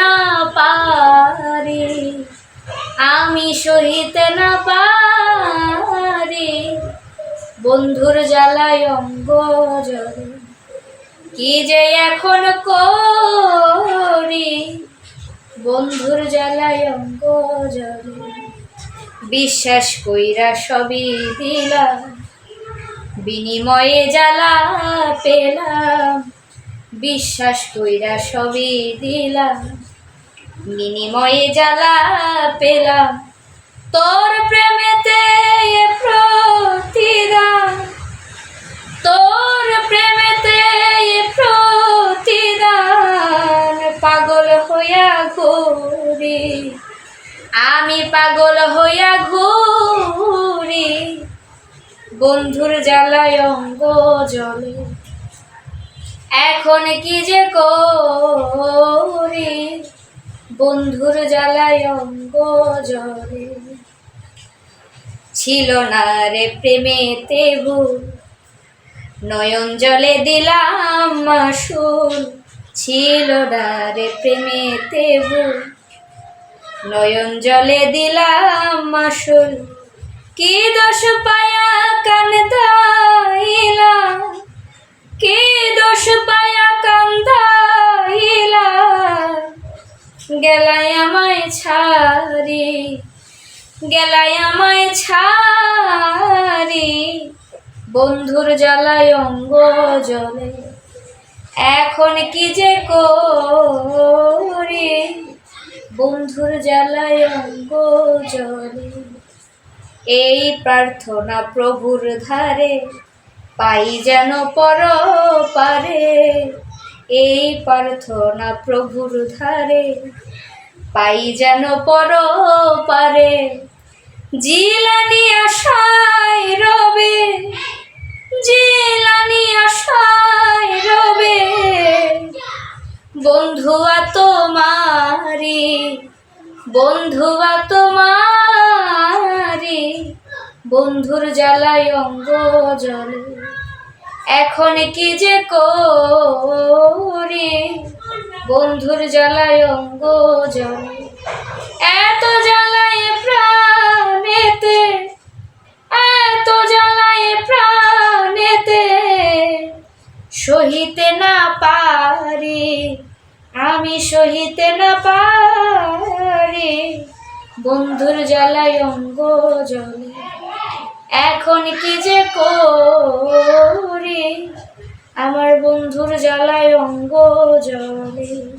না পারি, আমি সহিতে না পারি। বন্ধুর জ্বালায় অঙ্গ কি যে এখন করি? বন্ধুর জ্বালায় অঙ্গ বিশ্বাস কইরা সবই দিলাম, বিনিময়ে জ্বালা পেলাম। বিশ্বাস কইরা সবই দিলাম। বিনিময়ে জ্বালা পেলাম। তোর প্রেমেতে প্রতিদান। তোর প্রেমেতে প্রতিদান। পাগল হইয়া ঘুরি। আমি পাগল হইয়া ঘুরি। বন্ধুর জ্বালায় অঙ্গ জলে। এখন কি যে করি? বন্ধুর জ্বালায় অঙ্গ জলে ছিল না রে প্রেমেতে ভুল নয়ন জলে দিলাম মাসুল ছিল না রে প্রেমেতে ভুল নয়ন জলে দিলাম মাসুল কি দোষ পায়া কান্দাইলা গেলাই আমায় ছাড়ি, গেলাই আমায় ছাড়ি। বন্ধুর জ্বালায় অঙ্গ জলে, এখন কি যে করি? বন্ধুর জ্বালায় অঙ্গ জলে, এই প্রার্থনা প্রভুর ধারে, পাই যেন পর পারে এই প্রার্থনা প্রভুর ধারে, পাই যেন পর পারে। জিলানি আশায় রবে, জিলানি আশায় রবে। বন্ধুয়া তোমারি বন্ধুয়া তোমারি, বন্ধুর জ্বালায় অঙ্গ জলে। এখন কি যে করি? বন্ধুর জ্বালায় অঙ্গ এত জ্বালায় প্রাণেতে, এত জ্বালায় প্রাণেতে সহিতে না পারি, আমি সহিতে না পারি। বন্ধুর জ্বালায় অঙ্গ জলে এখন কি যে করি? আমার বন্ধুর জ্বালায় অঙ্গ জলে।